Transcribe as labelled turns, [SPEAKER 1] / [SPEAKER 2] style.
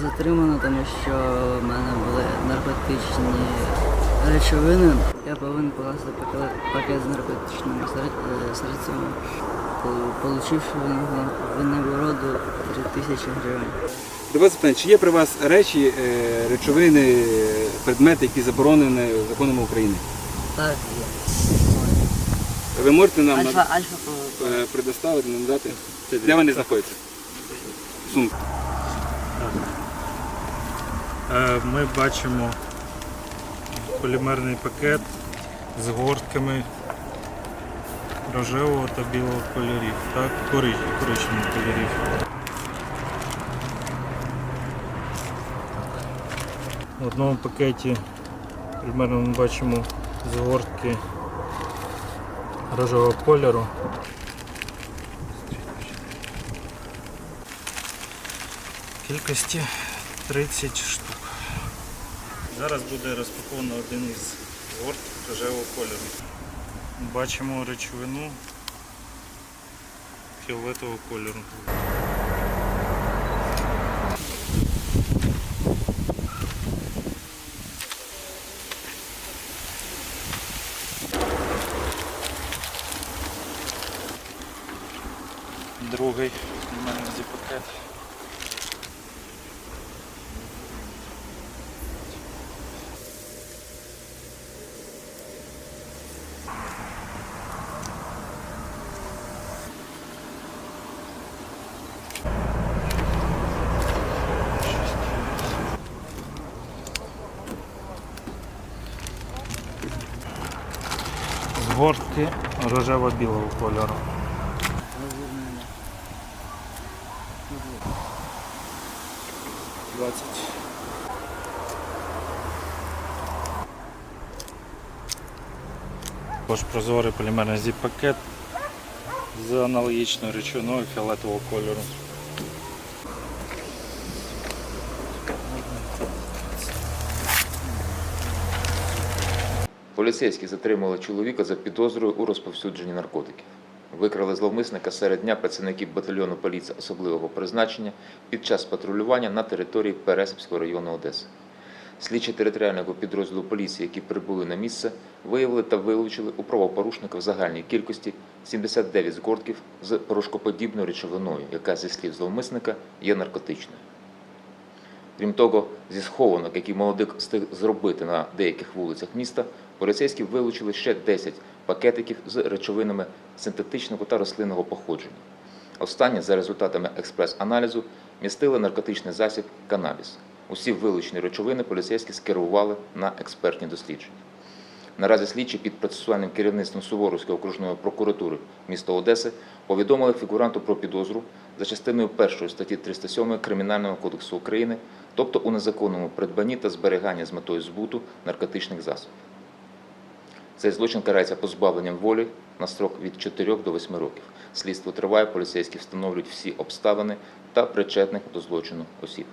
[SPEAKER 1] затримано, тому що в мене були наркотичні речовини. Я повинен покласти пакет, з наркотичними е, средствами, получивши винагороду 3 тисячі гривень.
[SPEAKER 2] До питання, чи є при вас речі, е, речовини, е, предмети, які заборонені законом України?
[SPEAKER 1] Так, є.
[SPEAKER 2] Ви можете нам
[SPEAKER 1] Альфа, альфа по-
[SPEAKER 2] е, предоставити, надати? Де вони знаходяться? Сумка.
[SPEAKER 3] Е, Ми бачимо полімерний пакет з гортками рожевого та білого кольорів, так, корич, коричневих кольорів. В одному пакеті примерно ми бачимо згортки рожевого кольору. Кількості 30 штук. Зараз буде розпаковано один із горд рожевого кольору. Бачимо речовину фіолетового кольору. Другий у мене зі пакет. Згортки рожево-білого кольору. 20. Також прозорий полімерний зіп-пакет з аналогічною речовиною фіолетового кольору.
[SPEAKER 4] Поліцейські затримали чоловіка за підозрою у розповсюдженні наркотиків. Викрали зловмисника серед дня працівників батальйону поліції особливого призначення під час патрулювання на території Пересипського району Одеси. Слідчі територіального підрозділу поліції, які прибули на місце, виявили та вилучили у правопорушника в загальній кількості 79 згортків з порошкоподібною речовиною, яка зі слів зловмисника є наркотичною. Крім того, зі схованок, які молодик встиг зробити на деяких вулицях міста, поліцейські вилучили ще 10 пакетиків з речовинами синтетичного та рослинного походження. Останні, за результатами експрес-аналізу, містили наркотичний засіб канабіс. Усі вилучені речовини поліцейські скерували на експертні дослідження. Наразі слідчі під процесуальним керівництвом Суворовської окружної прокуратури міста Одеси повідомили фігуранту про підозру за частиною 1 статті 307 Кримінального кодексу України, тобто у незаконному придбанні та зберіганні з метою збуту наркотичних засобів. Цей злочин карається позбавленням волі на строк від 4 до 8 років. Слідство триває, поліцейські встановлюють всі обставини та причетних до злочину осіб.